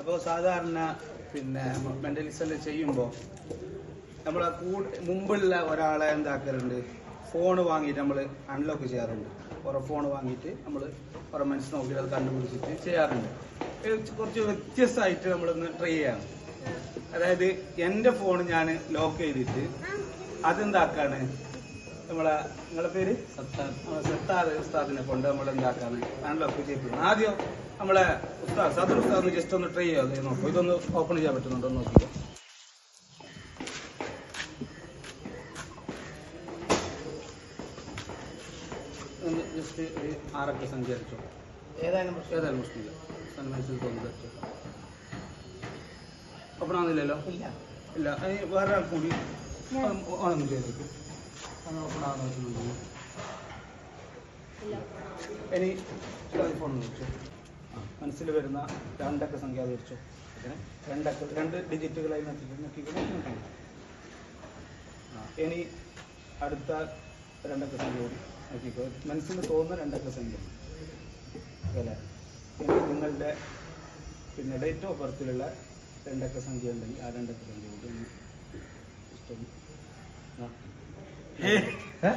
അപ്പോൾ സാധാരണ പിന്നെ മെന്റലിസം ചെയ്യുമ്പോൾ നമ്മളെ കൂടെ മുമ്പുള്ള ഒരാളെ എന്താക്കാറുണ്ട് ഫോൺ വാങ്ങിയിട്ട് നമ്മൾ അൺലോക്ക് ചെയ്യാറുണ്ട്. ഓരോ ഫോൺ വാങ്ങിയിട്ട് നമ്മൾ ഓരോ മനസ്സ് നോക്കിയിട്ട് അത് കണ്ടുപിടിച്ചിട്ട് ചെയ്യാറുണ്ട്. കുറച്ച് വ്യത്യസ്തമായിട്ട് നമ്മളൊന്ന് ട്രൈ ചെയ്യാം. അതായത് എന്റെ ഫോൺ ഞാൻ ലോക്ക് ചെയ്തിട്ട് അതെന്താക്കാണ്? നമ്മളെ നിങ്ങളെ പേര് സത്താർ ഉസ്താദിനെ കൊണ്ട് നമ്മൾ എന്താക്കാന്ന് ആണല്ലോ പുതിയ ആദ്യം നമ്മളെ ഉസ്താദ് സദർ ഉസ്താദ് ജസ്റ്റ് ഒന്ന് ട്രൈ ചെയ്യാതെ നോക്കൂ ഇതൊന്ന് ഓപ്പൺ ചെയ്യാൻ പറ്റുന്നുണ്ടോ എന്ന് നോക്കിക്കോ ഒന്ന് ജസ്റ്റ് ഒരു ആറൊക്കെ സഞ്ചരിച്ചു ഏതായാലും ഏതായാലും പ്രശ്നമില്ല തന്നെ മനസ്സിൽ തോന്നുന്നത് അടിച്ചോ ഓപ്പൺ ആവുന്നില്ലല്ലോ ഇല്ല ഇല്ല വേറെ ആൾ കൂടി ഓണം ചെയ്തേക്കും ഇനി ഫോൺ വിളിച്ചു മനസ്സിൽ വരുന്ന രണ്ടക്ക സംഖ്യ വിളിച്ചു അങ്ങനെ രണ്ടക്ക രണ്ട് ഡിജിറ്റുകളായി നോക്കിക്കൊണ്ട് നോക്കിക്കോ നോക്കിക്കോ. ആ, ഇനി അടുത്ത രണ്ടക്ക സംഖ്യ കൂടി നോക്കിക്കോ മനസ്സിൽ തോന്നുന്ന രണ്ടക്ക സംഖ്യ അല്ലേ ഇനി നിങ്ങളുടെ പിന്നെ ഡേറ്റ് ഓഫ് ബർത്തിലുള്ള രണ്ടക്ക സംഖ്യ ഉണ്ടെങ്കിൽ ആ രണ്ടക്ക സംഖ്യ കൂടി ഇഷ്ടം just ഒന്ന് ആ.